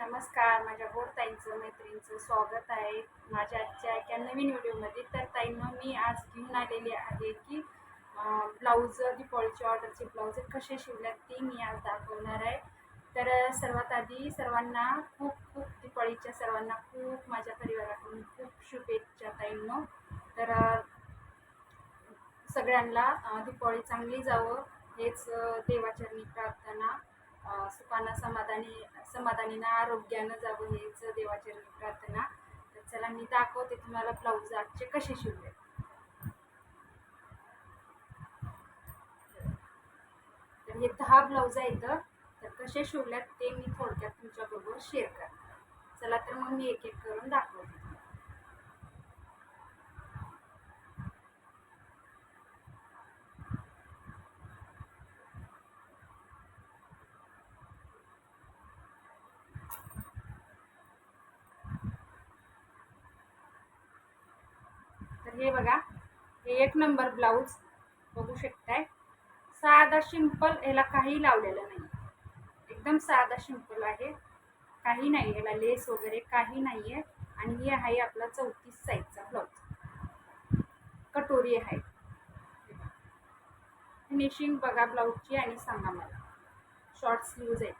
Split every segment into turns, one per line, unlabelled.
नमस्कार माझ्या गोड ताईंचं मैत्रिणींचं स्वागत आहे माझ्या आजच्या एका नवीन व्हिडिओमध्ये. तर ताईनं मी आज घेऊन आलेली आहे की ब्लाऊज दीपावळीची ऑर्डरचे ब्लाऊज कसे शिवल्यात ते मी आज दाखवणार आहे. तर सर्वात आधी सर्वांना खूप खूप दीपावळीच्या सर्वांना खूप माझ्या परिवाराकडून खूप शुभेच्छा ताईंनो. तर सगळ्यांना अं, दीपावळी चांगली जावं हेच देवाचरणी प्रार्थना. सुखानं समाधानी समाधानीनं आरोग्यानं जावं हेच देवाची प्रार्थना. तर चला मी दाखवते तुम्हाला ब्लाऊज आजचे कसे शिवले. तर हे दहा ब्लाऊज आहेत तर कसे शिवल्यात ते मी थोडक्यात तुमच्याबरोबर शेअर करते चला तर मग मी एक एक करून दाखवते. बघा हे एक नंबर ब्लाऊज बघू शकताय. साधा सिंपल याला काही लावलेलं नाही. एकदम साधा सिंपल आहे. काही नाही याला लेस वगैरे काही नाही आहे आणि हे आहे आपला चौतीस साईजचा ब्लाऊज. कटोरी आहे. फिनिशिंग बघा ब्लाऊजची आणि सांगा मला. शॉर्ट स्लीव्ज आहे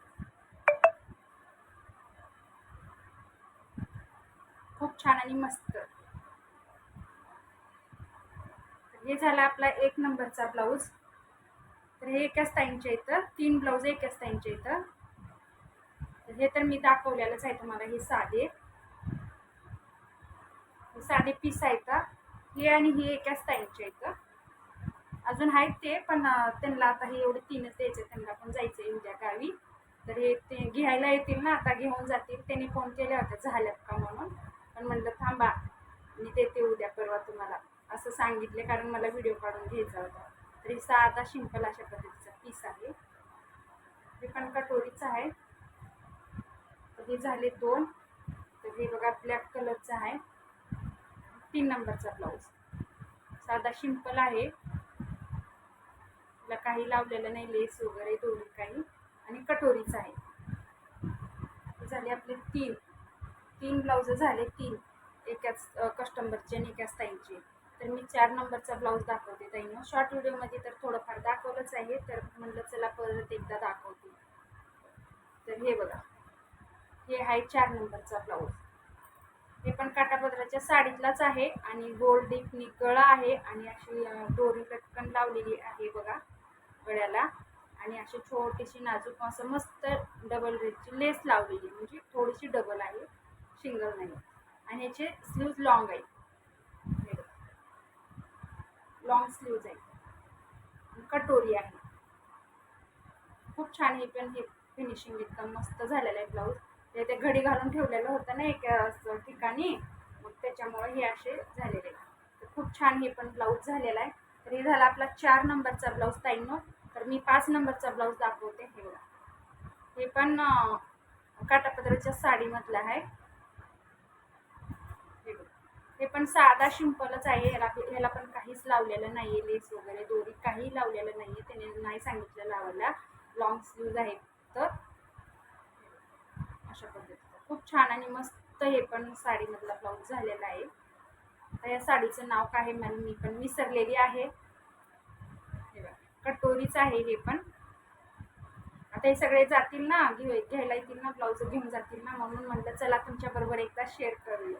खूप छान आणि मस्त तर हे झालं आपला एक नंबरचा ब्लाऊज. तर हे एकाच टाईमच्या इथं तीन ब्लाऊज एकाच टाईमच्या इथं. तर हे तर मी दाखवलेलंच आहे तुम्हाला हे साधे. हे साधे पीस आहेत हे आणि हे एकाच टाईमच्या इथं. अजून आहेत ते पण त्यांना आता हे एवढे तीनच द्यायचे त्यांना पण जायचं आहे उद्या गावी. तर हे ते घ्यायला येतील ना आता घेऊन जातील. त्यांनी फोन केले होते झाल्यात का म्हणून. पण म्हणलं थांबा मी देते उद्या परवा तुम्हाला. असं सांगितले कारण मला व्हिडिओ काढून घ्यायचा होता. तरी साधा सिंपल अशा पद्धतीचा पीस आहे. हे पण कटोरीचं आहे. तर हे झाले दोन. तर हे बघा ब्लॅक कलरचं आहे. तीन नंबरचा ब्लाऊज साधा सिंपल आहे. त्याला काही लावलेलं नाही लेस वगैरे दोन्ही काही. आणि कटोरीचं आहे. हे झाले आपले तीन. तीन ब्लाऊज झाले तीन. एकाच कस्टमरचे आणि एकाच ताईंचे. तर मी चार नंबरचा ब्लाऊज दाखवते ताईनं. शॉर्ट व्हिडिओमध्ये तर थोडंफार दाखवलंच आहे तर म्हणलं चला परत एकदा दाखवते. तर हे बघा हे आहे चार नंबरचा ब्लाऊज. हे पण काटापदराच्या साडीतलाच आहे आणि गोल्ड डीप गळा आहे आणि अशी डोरी दोरी लटकन लावलेली आहे बघा गळ्याला. आणि अशी छोटीशी नाजूक असं मस्त डबल रेडची लेस लावलेली म्हणजे थोडीशी डबल आहे सिंगल नाही. आणि याचे स्लीव्ज लॉंग आहे लॉंग स्लीव्ज आहे. कटोरी आहे. खूप छान हे पण हे फिनिशिंग एकदम मस्त झालेलं आहे ब्लाऊज ते ते घडी घालून ठेवलेलं होतं ना एका ठिकाणी. मग त्याच्यामुळे हे असे झालेले आहे. खूप छान हे पण ब्लाऊज झालेला आहे. तर हे झाला आपला चार नंबरचा ब्लाऊज ताईंनो. तर मी पाच नंबरचा ब्लाऊज दाखवते. हे बघा. हे पण अं, काटापदराच्या साडीमधलं आहे हे बघा. हे पण साधा शिंपलच आहे याला याला पण काहीच लावलेलं नाही आहे लेस वगैरे दोरी काही लावलेलं नाही आहे त्याने नाही सांगितलं लावायला. लॉंग स्लीव्ज आहेत तर. अशा पद्धतीचं. खूप छान आणि मस्त हे पण साडीमधला ब्लाऊज झालेला आहे. तर या साडीचं नाव काय आहे मी पण विसरलेली आहे. कटोरीच आहे हे पण. आता हे सगळे जातील ना घेऊ घ्यायला येतील ना ब्लाऊज घेऊन जातील ना म्हणून म्हटलं चला तुमच्याबरोबर एकदा शेअर करूया.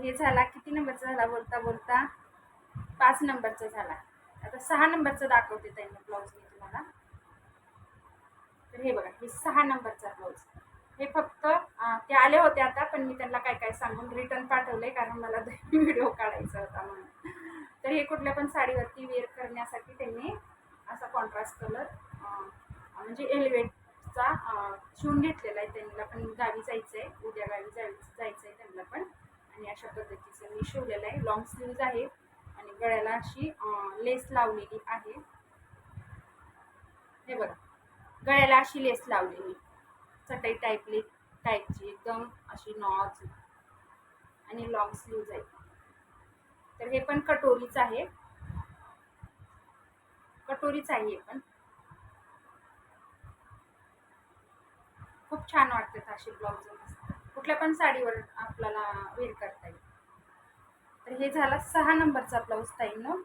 हे झाला किती नंबरचा झाला? बोलता बोलता पाच नंबरचा झाला. आता सहा नंबरचा दाखवते त्यांनी ब्लाऊज मी तुम्हाला. तर हे बघा हे सहा नंबरचा ब्लाऊज हे फक्त ते आले होते आता पण मी त्यांना काय काय सांगून रिटर्न पाठवले कारण मला व्हिडिओ काढायचा होता म्हणून. तर हे कुठल्या पण साडीवरती वेअर करण्यासाठी त्यांनी असा कॉन्ट्रास्ट कलर म्हणजे एलिवेटचा शिवून घेतलेला आहे त्यांना. पण गावी जायचं आहे उद्या गावी जायचं जायचं आहे त्यांना पण. आणि अशा पद्धतीचं मी शिवलेलं आहे. लॉंग स्लीव्ज आहे आणि गळ्याला अशी लेस लावलेली आहे. हे बघा. गळ्याला अशी लेस लावलेली. चटई टाईपली टाईपची एकदम अशी नॉज आणि लॉंग स्लीव्ज आहे तर हे पण कटोरीच आहे. कटोरीच आहे हे पण. खूप छान वाटतात असे ब्लाऊज कुठल्या पण साडीवर आपल्याला वेअर करता येईल. तर हे झाला सहा नंबरचा ब्लाऊज ताईनं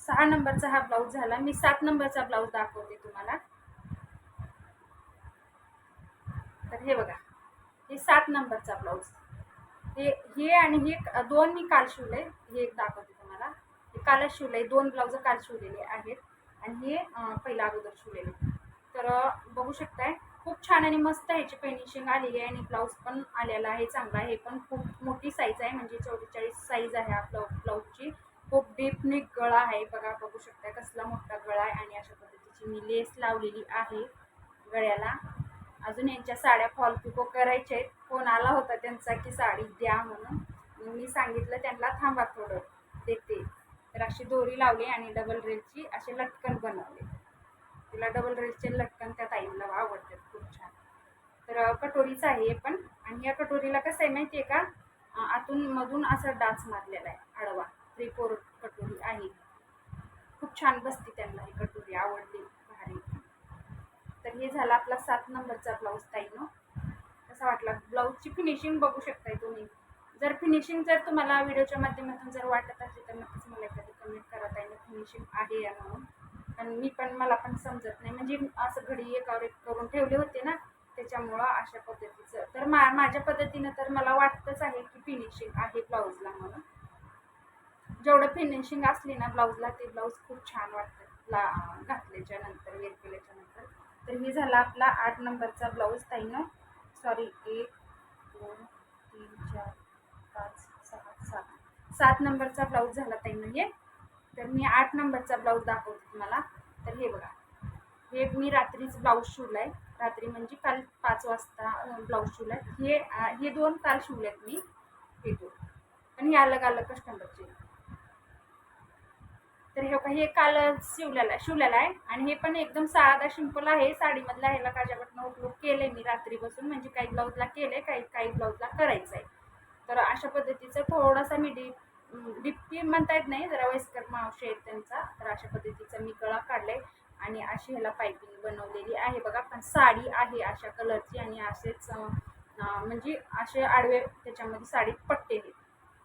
सहा नंबरचा हा ब्लाऊज झाला. मी सात नंबरचा ब्लाऊज दाखवते तुम्हाला. तर हे बघा. हे सात नंबरचा ब्लाऊज हे हे आणि हे दोन मी काल शिवले. हे एक दाखवते तुम्हाला. हे कालच शिवले. दोन ब्लाऊज काल शिवलेले आहेत. आणि हे पहिला अगोदर शिवलेले. तर बघू शकताय. खूप छान आणि मस्त ह्याची फिनिशिंग आलेली आहे आणि ब्लाऊज पण आलेला आहे. चांगला आहे. पण खूप मोठी साईज आहे. म्हणजे चौवेचाळीस साईज आहे आपलं ब्लाऊजची खूप डीप गळा आहे. बघा बघू शकता कसला मोठा गळा आहे आणि अशा पद्धतीची मी लेस लावलेली आहे गळ्याला. अजून यांच्या साड्या फॉल पिको करायच्या आहेत. फोन आला होता त्यांचा की साडी द्या म्हणून. मी सांगितलं त्यांना थांबा थोडं. देते. तर अशी दोरी लावली आणि डबल रेलची असे लटकन बनवले. तिला डबल रेलचे लटकन त्या ताईला आवडतात. तर अं, कटोरीचं आहे हे पण. आणि या कटोरीला कसं आहे माहिती आहे का आतून मधून असा डाच मारलेला आहे आडवा. थ्री फोर कटोरी आहे. खूप छान बसते त्यांना ही कटोरी आवडली भारी. तर हे झाला आपला सात नंबरचा ब्लाऊज ताईनो. कसा वाटला? ब्लाऊजची फिनिशिंग बघू शकताय तुम्ही. जर फिनिशिंग जर तुम्हाला व्हिडिओच्या माध्यमातून जर वाटत असेल तर नक्कीच मला एखादी कमेंट करा ताईनं. फिनिशिंग आहे या म्हणून. कारण मी पण मला पण समजत नाही. म्हणजे असं घडी एकावर एक करून ठेवले होते ना त्याच्यामुळं अशा पद्धतीचं. तर मा माझ्या पद्धतीनं तर मला वाटतंच आहे की फिनिशिंग आहे ब्लाऊजला म्हणून. जेवढं फिनिशिंग असली ना ब्लाऊजला ते ब्लाऊज खूप छान वाटतं. ला घातल्याच्या नंतर वेअर केल्याच्यानंतर. तर हे झाला आपला आठ नंबरचा ब्लाऊज ताईनं सॉरी एक दोन तीन चार पाच सहा सात. सात नंबरचा ब्लाऊज झाला ताईनं हे. तर मी आठ नंबरचा ब्लाऊज दाखवते तुम्हाला. तर हे बघा. हे मी रात्रीच ब्लाऊज शिवला आहे रात्री म्हणजे काल पाच वाजता ब्लाऊज शिवलाय. हे हे दोन काल शिवलेत मी हे दोन. आणि हे अलग अलग कस्टमरचे तर हे हे काल शिवलेलं शिवलेलं आहे. आणि हे पण एकदम साधा सिंपल आहे. साडीमधला ह्याला काजाबटनं उपयोग केले मी रात्रीपासून. म्हणजे काही ब्लाऊजला केले काही काही ब्लाऊजला करायचं आहे तर अशा पद्धतीचं थोडासा मी डीप डिप्पी म्हणता येत नाही. जरा वयस्कर मावशी आहेत त्यांचा. तर अशा पद्धतीचा मी गळा काढलाय. आणि अशी ह्याला पायपिंग बनवलेली आहे. बघा पण साडी आहे अशा कलरची आणि असेच म्हणजे असे आडवे त्याच्यामध्ये साडीत पट्टे आहेत.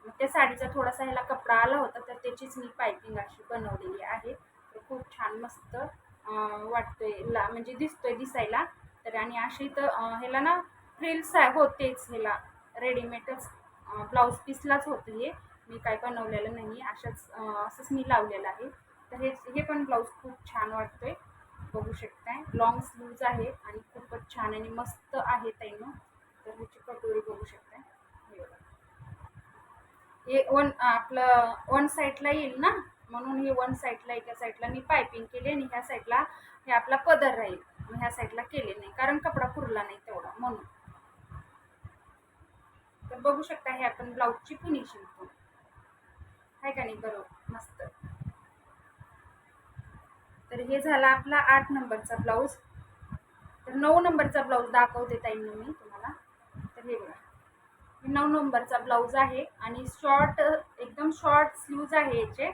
मग त्या साडीचा थोडासा ह्याला कपडा आला होता तर त्याचीच मी पायपिंग अशी बनवलेली आहे. तर खूप छान मस्त वाटतोय ला म्हणजे दिसतोय दिसायला. तर आणि अशी तर ह्याला ना फ्रिल्स आहे होतेच ह्याला. रेडीमेडच ब्लाऊज पीसलाच होते हे मी काय बनवलेलं नाही अशाच असंच मी लावलेलं आहे. तर हे हे पण ब्लाऊज खूप छान वाटतोय. बघू शकताय. लॉंग स्लीव्ज आहे आणि खूपच छान आणि मस्त आहे ताईनं. तर ह्याची कटोरी बघू शकताय. हे हे वन आपलं वन साईडला येईल ना? म्हणून हे वन साईडला एका साईडला मी पायपिंग केली आणि ह्या साईडला हे आपला पदर राहील. मग ह्या साईडला केले नाही कारण कपडा पुरला नाही तेवढा म्हणून. तर बघू शकता हे आपण ब्लाऊजची फिनिशिंग पण. आहे का नाही? बरोबर. मस्त. तर हे झाला आपला आठ नंबरचा ब्लाऊज. तर नऊ नंबरचा ब्लाऊज दाखवते ताईंनी मी तुम्हाला. तर हे बघा. हे नऊ नंबरचा ब्लाऊज आहे आणि शॉर्ट एकदम शॉर्ट स्लीव्ज आहे याचे.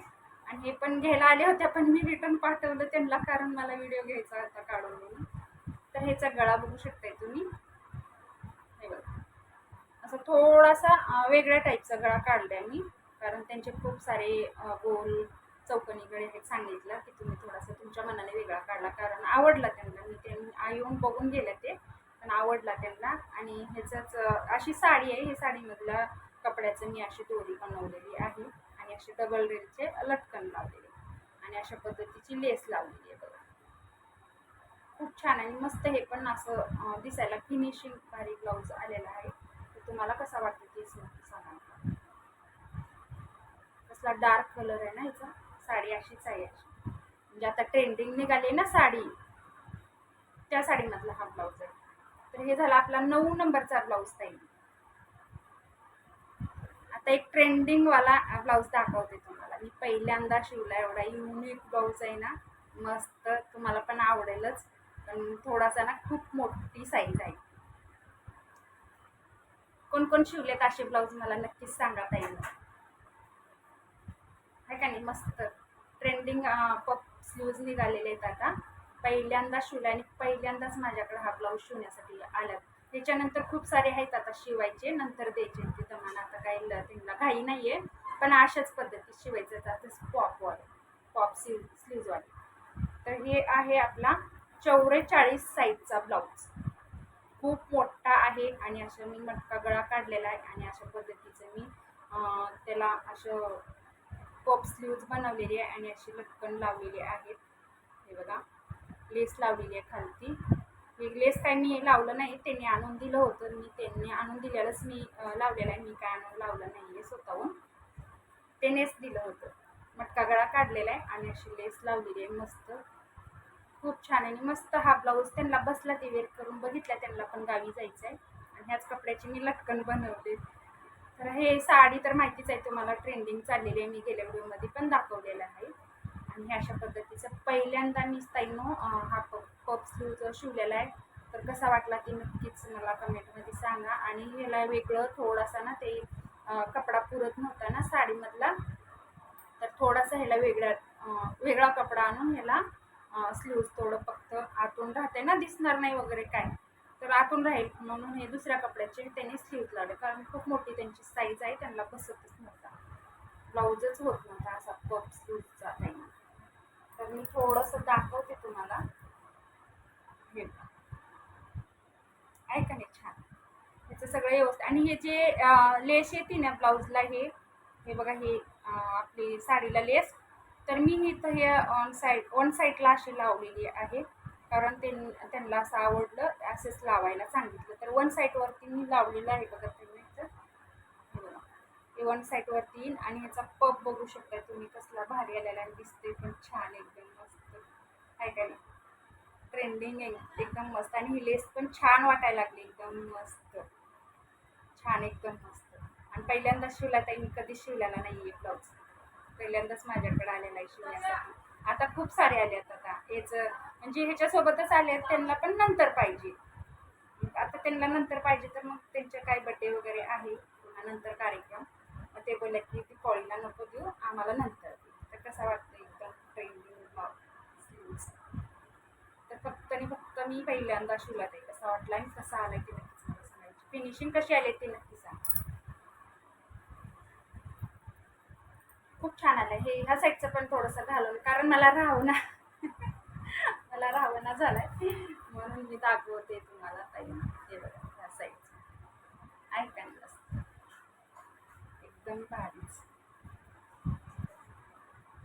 आणि हे पण घ्यायला आले होते पण मी रिटर्न पाठवलं त्यांना कारण मला व्हिडिओ घ्यायचा होता काढून म्हणून तर ह्याचा गळा बघू शकताय तुम्ही. हे बघा. असं थोडासा वेगळ्या टाईपचा गळा काढलाय मी. कारण त्यांचे खूप सारे गोल चौकणीकडे हे सांगितलं की तुम्ही थोडासा तुमच्या मनाने वेगळा काढला. कारण आवडला त्यांना. मी ते येऊन बघून गेले ते पण आवडला त्यांना. आणि ह्याचंच अशी साडी आहे. ही साडीमधल्या कपड्याचं मी अशी दोरी बनवलेली आहे. आणि असे डबल रेलचे लटकन लावलेले. आणि अशा पद्धतीची लेस लावलेली आहे बघा. खूप छान आणि मस्त हे पण असं दिसायला फिनिशिंग भारी ब्लाऊज आलेला आहे. तर तुम्हाला कसा वाटतो तेच नक्की सांगा. कसला डार्क कलर आहे ना ह्याचा साडी अशीच आहे. अशी म्हणजे आता ट्रेंडिंग निघाली ना साडी त्या साडीमधला हा ब्लाऊज आहे. तर हे झाला आपला नऊ नंबरचा ब्लाऊज ताई. आता एक ट्रेंडिंग वाला ब्लाऊज दाखवते तुम्हाला. मी पहिल्यांदा शिवला एवढा युनिक ब्लाऊज आहे ना. मस्त तुम्हाला पण आवडेलच. पण थोडासा ना खूप मोठी साईज आहे. कोण कोण शिवलेत असे ब्लाऊज मला नक्कीच सांगा येईल आहे का नाही? मस्त ट्रेंडिंग पप स्लीव्ज निघालेले आहेत आता. पहिल्यांदा शिवला आणि पहिल्यांदाच माझ्याकडे हा ब्लाऊज शिवण्यासाठी आला. त्याच्यानंतर खूप सारे आहेत आता शिवायचे नंतर द्यायचे तिथं. म्हणा आता काही ल- त्यांना घाई नाहीये. पण अशाच पद्धतीत शिवायचं आता पॉपवर पॉप स्लीव स्लीव्जवाले तर हे आहे आपला चौवेचाळीस साईजचा ब्लाऊज खूप मोठा आहे आणि असं मी मटका गळा काढलेला आहे आणि अशा पद्धतीचं मी त्याला असं पॉप स्लीव्ज बनवलेली आहे आणि अशी लटकन लावलेली आहेत. हे बघा लेस लावलेली आहे खालती. हे लेस काय मी लावलं नाही त्यांनी आणून दिलं होतं. मी त्यांनी आणून दिलेलंच मी लावलेलं आहे. मी काय आणून लावलं नाही आहे स्वतःहून. त्यानेच दिलं होतं. मटका गळा काढलेला आहे आणि अशी लेस लावलेली आहे. मस्त. खूप छान आणि मस्त हा ब्लाऊज त्यांना बसला ते वेअर करून बघितला त्यांना पण गावी जायचं आहे आणि ह्याच कपड्याची मी लटकन बनवते. तर हे साडी तर माहितीच आहे तुम्हाला ट्रेंडिंग चाललेली आहे. मी गेल्या व्हिडिओमध्ये पण दाखवलेलं आहे. आणि हे अशा पद्धतीचं पहिल्यांदा मी ताईनो हा पप पप स्लूज शिवलेला आहे तर कसा वाटला ती नक्कीच मला कमेंटमध्ये सांगा. आणि ह्याला वेगळं थोडासा ना ते कपडा पुरत नव्हता ना साडीमधला तर थोडासा ह्याला वेगळा वेगळा कपडा आणून ह्याला स्लीव्ज थोडं फक्त आतून राहते ना दिसणार नाही वगैरे काय. तर आतून राहील म्हणून हे दुसऱ्या कपड्याचे त्यांनी स्लीव्ह लावले. कारण खूप मोठी त्यांची साईज आहे त्यांना बसतच नव्हता. ब्लाऊजच होत नव्हता असा पप स्लीवचा त्यांना तर मी थोडंसं दाखवते तुम्हाला. हे ऐका आहे का नाही छान? ह्याचं सगळं व्यवस्थित. आणि हे जे लेस येते ना ब्लाऊजला हे हे बघा हे आपली साडीला लेस तर मी इथं हे ऑन साईड ऑन साईडला अशी लावलेली आहे. कारण ते त्यांना असं आवडलं असंच लावायला सांगितलं. तर वन साईडवरती मी लावलेलं आहे बघा तुम्ही इथं. हे बघा. वन साईडवरती येईन आणि ह्याचा पप बघू शकता तुम्ही कसला भारी आलेला आणि दिसते पण छान एकदम मस्त. आहे का नाही? ट्रेंडिंग आहे. एकदम मस्त. आणि ही लेस पण छान वाटायला लागली. एकदम मस्त. छान एकदम मस्त. आणि पहिल्यांदाच शिवला ताई. मी कधीच शिवलेला नाही आहे ब्लाऊज. पहिल्यांदाच माझ्याकडे आलेला आहे शिवण्यासाठी. आता खूप सारे आले आहेत आता. हेच म्हणजे ह्याच्यासोबतच आले आहेत त्यांना पण नंतर पाहिजे. आता त्यांना नंतर पाहिजे तर मग त्यांचे काय बड्डे वगैरे आहे पुन्हा नंतर कार्यक्रम. मग ते बोलले की ती पॉळीला नको देऊ आम्हाला नंतर तर कसा वाटतं एकदम ट्रेंडिंग तर फक्त आणि फक्त मी पहिल्यांदा शिवला ते कसा वाटला आणि कसा आला ते नक्कीच सांगायची. फिनिशिंग कशी आली ते नक्की सांग. खूप छान आलं हे ह्या साईडचं पण थोडंसं घालवलं कारण मला राहवना मला राहवना झालाय. म्हणून मी दाखवते तुम्हाला ताई. हे बघा ह्या साईडचं ऐका ना मस्त. एकदम भारीच.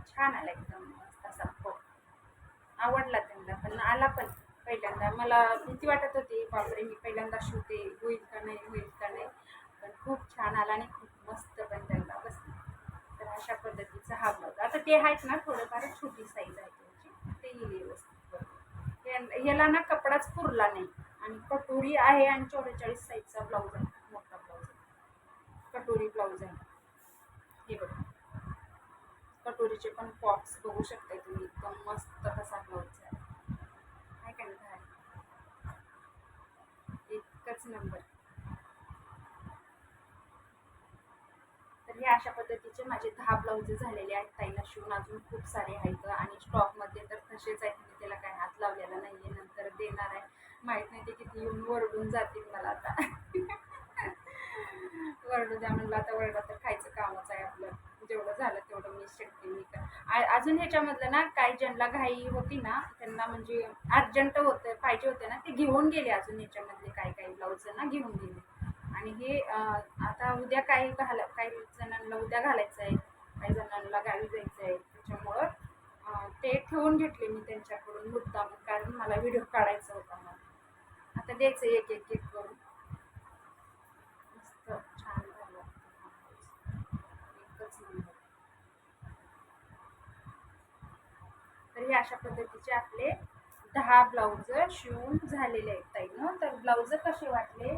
छान आला एकदम मस्त असा पप आवडला त्यांना पण आला पण पहिल्यांदा. मला भीती वाटत होती बापरे मी पहिल्यांदा शिवते होईल का नाही होईल का नाही. पण खूप छान आला आणि खूप मस्त पण त्यांना. बसला अशा पद्धतीचा हा ब्लाऊज आता ते आहेत ना थोडंफार छोटी साईज आहे त्यांची. ते येईल व्यवस्थित याला ना कपडाच पुरला नाही. आणि कटोरी आहे आणि चौवेचाळीस साईजचा ब्लाऊज आहे. मोठा ब्लाऊज आहे. कटोरी ब्लाऊज आहे. हे बघा. कटोरीचे पण पॉक्स बघू शकता तुम्ही. एकदम मस्त कसा ब्लाऊज आहे. काय काय नाही? एकच नंबर तर हे अशा पद्धतीचे माझे दहा ब्लाऊज झालेले आहेत ताईला शिवून. अजून खूप सारे आहेत आणि स्टॉकमध्ये तर तसेच आहेत. मी त्याला काय हात लावलेला नाही आहे नंतर देणार आहे. माहीत नाही ते किती येऊन वरडून जातील मला आता. वरडू द्या म्हणलं आता वरडा तर खायचं कामच आहे आपलं. जेवढं झालं तेवढं मी शकते मी कर. अजून ह्याच्यामधलं ना काही ज्यांना घाई होती ना त्यांना म्हणजे अर्जंट होतं पाहिजे होते ना ते घेऊन गेले अजून ह्याच्यामधले काही काही ब्लाऊज ना घेऊन गेले. आणि हे आता उद्या काही घाला काही जणांना उद्या घालायचं आहे काही जणांना गावी जायचं आहे त्याच्यामुळं ते ठेवून घेतले मी त्यांच्याकडून मुद्दाम कारण मला व्हिडिओ काढायचा होता मला आता द्यायचं एक एक एक करून. मस्त छान झालं. एकच नंबर. तर हे अशा पद्धतीचे आपले दहा ब्लाऊज शिवून झालेले आहेत ताई ना तर ब्लाऊज कसे वाटले?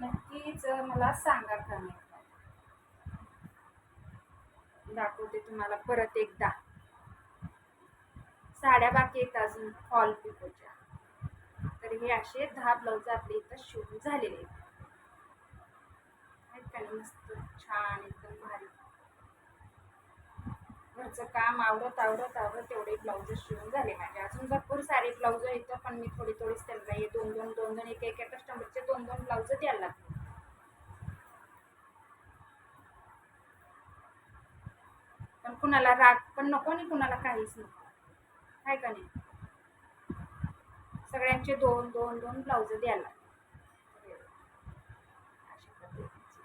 नक्कीच मला सांगा कमेंट दाखवते तुम्हाला परत एकदा. साड्या बाकी आहेत अजून फॉल पिकोच्या तर हे असे दहा ब्लाऊज आपले इथं शिवून झालेले आहेत. का मस्त छान एकदम भारी. घरचं काम आवरत आवरत आवरत तेवढे ब्लाऊज शिवून झाले माझे. अजून भरपूर सारे ब्लाऊज येतं पण मी थोडी थोडीच त्यांना हे दोन दोन दोन दोन एक एका कस्टमरचे दोन दोन ब्लाऊज द्यायला लागले. पण कुणाला राग पण नको आणि कुणाला काहीच नको. आहे का नाही? सगळ्यांचे दोन दोन दोन ब्लाऊज द्यायला लागले. अशा पद्धतीचे.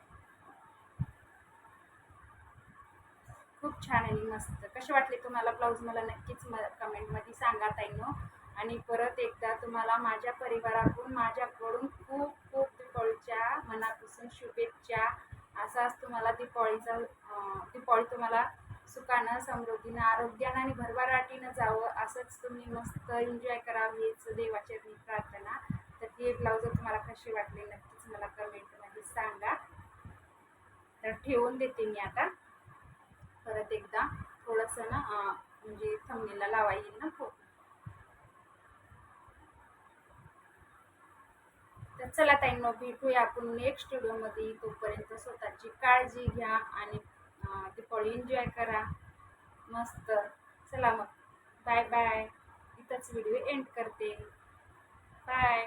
खूप छान आणि मस्त. कसे वाटले तुम्हाला ब्लाऊज? मला नक्कीच म कमेंटमध्ये सांगा ताईनो. आणि परत एकदा तुम्हाला माझ्या परिवाराकडून माझ्याकडून खूप खूप दीपावळीच्या मनापासून शुभेच्छा. असाच तुम्हाला दीपावळीचा अं, दीपावळी तुम्हाला सुखानं समृद्धीनं आरोग्यानं आणि भरभराटीनं जावं असंच तुम्ही मस्त एन्जॉय करावं हेच मी प्रार्थना. तर ते ब्लाऊज तुम्हाला कसे वाटले नक्कीच मला कमेंटमध्ये सांगा. तर ठेवून देते मी आता. परत एकदा थोडंसं ना म्हणजे थंबनेला लावा येईल ना फोटो तर चला ताईंनो भेटूया आपण नेक्स्ट व्हिडिओमध्ये तोपर्यंत स्वतःची काळजी घ्या आणि अं, दीपावली एन्जॉय करा. मस्त. चला मग. बाय बाय इथंच व्हिडिओ एंड करते. बाय